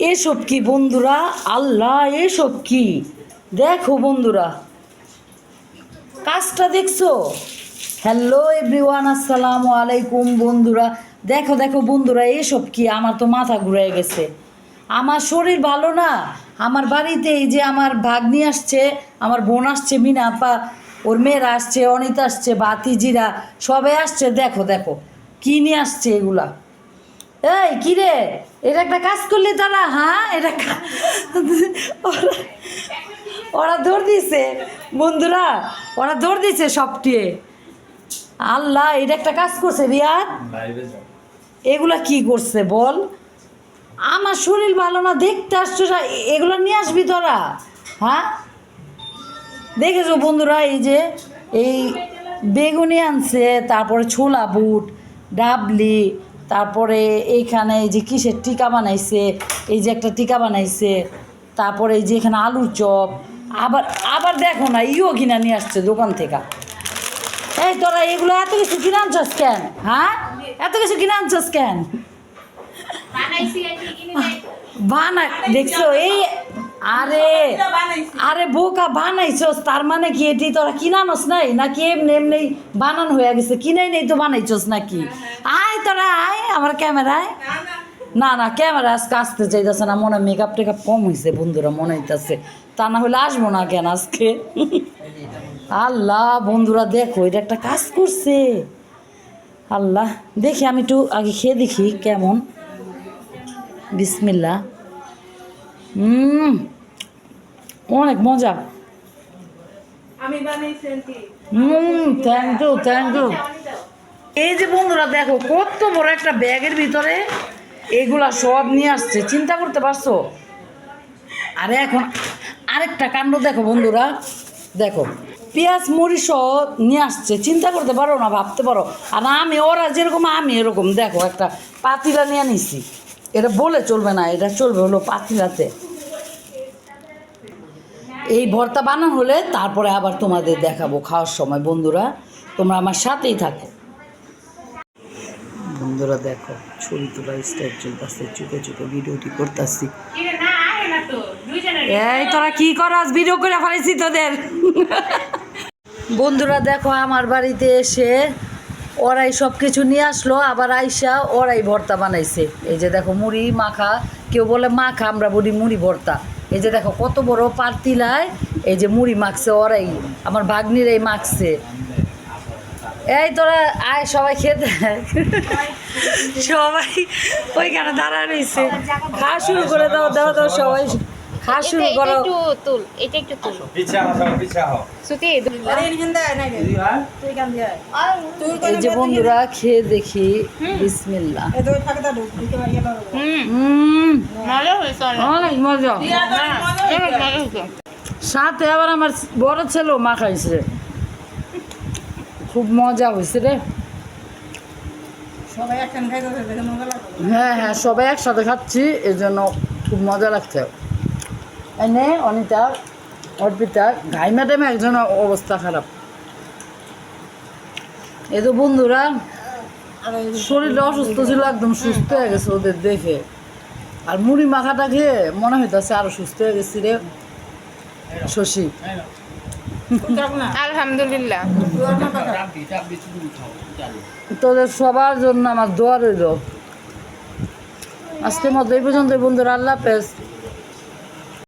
এসব কি বন্ধুরা? আল্লাহ, এসব কি? দেখো বন্ধুরা। কাজটা দেখছ? হ্যালো এভরিওয়ান আসসালামু আলাইকুম বন্ধুরা। দেখো দেখো বন্ধুরা, এসব কি? আমার তো মাথা ঘুরে গেছে। আমার শরীর ভালো না? আমার বাড়িতে এই যে আমার ভাগ্নি আসছে, আমার বোন আসছে, মিনা আপা, ওর মেয়েরা আসছে, অনিতা আসছে বাতিজিরা সবাই আসছে। দেখো দেখো, কী নিয়ে আসছে এগুলা? এই কি রে? এটা একটা কাজ করলি তারা হ্যাঁ? এটা ওরা ওরা দৌড় দিছে। বন্ধুরা ওরা দৌড় দিছে সবটিয়ে। আল্লাহ এটা একটা কাজ করছে রিয়াদ। এগুলা কি করছে বল? আমার শরীর ভালো না দেখতে আসছো এগুলো নিয়ে আসবি তোরা হ্যাঁ? দেখেছ বন্ধুরা এই যে এই বেগুনি আনছে তারপরে ছোলা বুট ডাবলি তারপরে এইখানে এই যে কিসের টিকা বানাইছে এই যে একটা টিকা বানাইছে তারপরে এই যে এখানে আলুর চপ আবার আবার দেখো না ইও কিনা নিয়ে আসছে দোকান থেকে। এই তোরা এগুলো এত কিছু কিনে আনছস কেন? হ্যাঁ? এত কিছু কিনে আনছস কেন? বানা দেখছ? এই আরে আরে বোকা বানাইছস তার মানে কি এটি তোরা কিনানস নাই? নাকি এমনি এমনি বানানো হয়ে গেছে? কিনাই নেই তো বানাইছস নাকি? আয় তোরা আয়। আমার ক্যামেরায়? না না। ক্যামেরা আজকে আসতে চাইতেছে না মনে মেকআপ টেকআপ কম হয়েছে বন্ধুরা মনে হইতেছে। তা না হলে আসব না কেন আজকে? আল্লাহ বন্ধুরা দেখো এটা একটা কাজ করছে। আল্লাহ দেখি আমি একটু আগে খেয়ে দেখি কেমন। বিসমিল্লা হুম অনেক মজা। আমি বানাইছি হুম থ্যাংক ইউ থ্যাংক ইউ এই যে বন্ধুরা দেখো, কত বড় একটা ব্যাগের ভিতরে এগুলা সব নিয়ে আসছে। চিন্তা করতে পারছ? আরে এখন আরেকটা কাণ্ড দেখো বন্ধুরা। দেখো, পেঁয়াজ, মরিচ নিয়ে আসছে। চিন্তা করতে পারো না, ভাবতে পারো। আর আমি, ওরা যেরকম, আমি এরকম। দেখো, একটা পাতিলা নিয়ে নিছি। এটা বলে চলবে না, এটা চলবে হলো পাতিলাতে। এই ভর্তা বানানো হলে তারপরে আবার তোমাদের দেখাবো খাওয়ার সময়। বন্ধুরা, তোমরা আমার সাথেই থাকো। বন্ধুরা দেখো ছবি তোলা স্টাইল চলতেছে চুপে চুপে ভিডিওটি করতেছি। কিরে না আয় না তো দুইজনের এই তোরা কি করাস ভিডিও করে ফেলেছি তোদের। বন্ধুরা দেখো আমার বাড়িতে এসে ওরাই সব কিছু নিয়ে আসলো আবার আইসা ওরাই ভর্তা বানাইছে। এই যে দেখো মুড়ি মাখা কেউ বলে মাখা আমরা বলি মুড়ি ভর্তা। এই যে দেখো কত বড় পাতিলায় এই যে মুড়ি মাখছে ওরাই আমার ভাগ্নির এই মাখছে। এই তোরা আয় সবাই খেতে। সবাই ওইখানে দাঁড়া রয়েছে। খাওয়া শুরু করে দাও দাও দাও সবাই খাওয়া শুরু করো। একটু তুল এটা একটু তুল। পিছা হও পিছা হও। সুতি আরে এখান দিয়ে নাই তুই কান দিয়ে এই যে বন্ধুরা খেয়ে দেখি। বিসমিল্লা এ তুই ফাঁকে দাও দিতে পারি না হুম। হুম। হয়েছে অনেক। মজা। সাথে আবার আমার বড় ছেলেও মা খাইছে খুব মজা হয়েছে রে। হ্যাঁ হ্যাঁ সবাই একসাথে খাচ্ছি এই জন্য খুব মজা লাগছে। এনে অনিতা অর্পিতা ঘাই ম্যাডামে একজন অবস্থা খারাপ। এ তো বন্ধুরা শরীরটা অসুস্থ ছিল একদম সুস্থ হয়ে গেছে ওদের দেখে। আর মুড়ি মাখাটা খেয়ে মনে হইতেছে আরও সুস্থ হয়ে গেছি রে শশী। আলহামদুলিল্লাহ। তোদের সবার জন্য আমার দোয়া রইল। আজকের মতো এই পর্যন্ত বন্ধুরা আল্লাহ হাফেজ।